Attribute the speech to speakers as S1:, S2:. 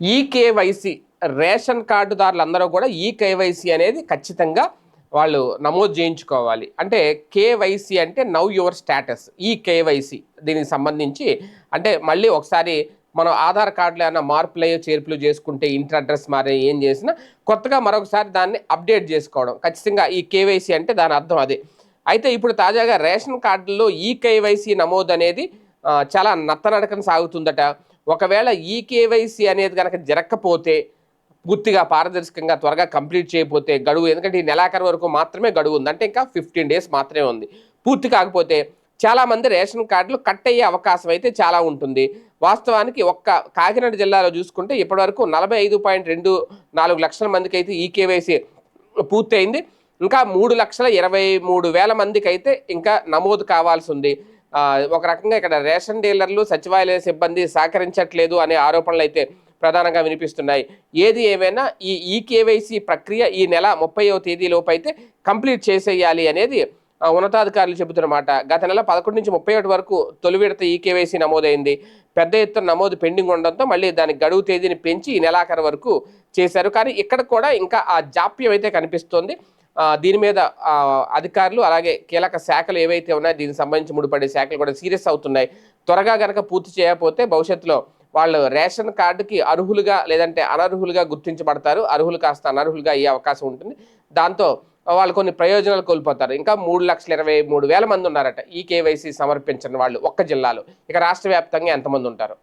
S1: ఈ KYC ration కార్డుదారులందరూ కూడా ఈ కేవైసీ అనేది ఖచ్చితంగా వాళ్ళు నమోదు చేయించుకోవాలి. అంటే కేవైసీ అంటే నవ్ యువర్ స్టేటస్. ఈ కేవైసీ దీనికి సంబంధించి అంటే మళ్ళీ ఒకసారి మనం ఆధార్ కార్డులో ఏమైనా మార్పులు అయ్యో చేర్పులు చేసుకుంటే ఇంటర్ అడ్రస్ మారే ఏం చేసినా కొత్తగా మరొకసారి దాన్ని అప్డేట్ చేసుకోవడం. ఖచ్చితంగా ఈ కేవైసీ అంటే దాని అర్థం అదే. అయితే ఇప్పుడు తాజాగా రేషన్ కార్డుల్లో ఈ కేవైసీ నమోదు అనేది చాలా నత్తనడకన సాగుతుందట. ఒకవేళ ఈ కేవైసీ అనేది కనుక జరగకపోతే పూర్తిగా పారదర్శకంగా త్వరగా కంప్లీట్ చేయకపోతే గడువు ఎందుకంటే ఈ నెలాఖరు వరకు మాత్రమే గడువు ఉంది. అంటే ఇంకా ఫిఫ్టీన్ డేస్ మాత్రమే ఉంది. పూర్తి కాకపోతే చాలామంది రేషన్ కార్డులు కట్ అయ్యే అవకాశం అయితే చాలా ఉంటుంది. వాస్తవానికి ఒక్క కాకినాడ జిల్లాలో చూసుకుంటే ఇప్పటివరకు నలభై ఐదు పాయింట్ రెండు నాలుగు లక్షల మందికి అయితే ఈ కేవైసీ పూర్తయింది. ఇంకా మూడు లక్షల ఇరవై మూడు వేల మందికి అయితే ఇంకా నమోదు కావాల్సి ఉంది. ఒక రకంగా ఇక్కడ రేషన్ డీలర్లు సచివాలయ సిబ్బంది సహకరించట్లేదు అనే ఆరోపణలు అయితే ప్రధానంగా వినిపిస్తున్నాయి. ఏది ఏమైనా ఈ ఈ కేవైసీ ప్రక్రియ ఈ నెల ముప్పైవ తేదీలోపు అయితే కంప్లీట్ చేసేయాలి అనేది ఉన్నతాధికారులు చెబుతున్నమాట. గత నెల పదకొండు నుంచి ముప్పై ఒకటి వరకు తొలి విడత ఈ కేవైసీ నమోదైంది. పెద్ద ఎత్తున నమోదు పెండింగ్ ఉండడంతో మళ్ళీ దాని గడువు తేదీని పెంచి ఈ నెలాఖరు వరకు చేశారు. కానీ ఇక్కడ కూడా ఇంకా ఆ జాప్యం అయితే కనిపిస్తోంది. దీని మీద అధికారులు అలాగే కీలక శాఖలు ఏవైతే ఉన్నాయో దీనికి సంబంధించి ముడిపడే శాఖలు కూడా సీరియస్ అవుతున్నాయి. త్వరగా గనక పూర్తి చేయకపోతే భవిష్యత్తులో వాళ్ళు రేషన్ కార్డుకి అర్హులుగా లేదంటే అనర్హులుగా గుర్తించబడతారు. అర్హులు కాస్త అనర్హులుగా అయ్యే అవకాశం ఉంటుంది. దాంతో వాళ్ళు కొన్ని ప్రయోజనాలు కోల్పోతారు. ఇంకా మూడు లక్షల ఇరవై మూడు వేల మంది ఉన్నారట ఈ కేవైసీ సమర్పించిన వాళ్ళు ఒక్క జిల్లాలో. ఇక రాష్ట్ర వ్యాప్తంగా ఎంతమంది ఉంటారు?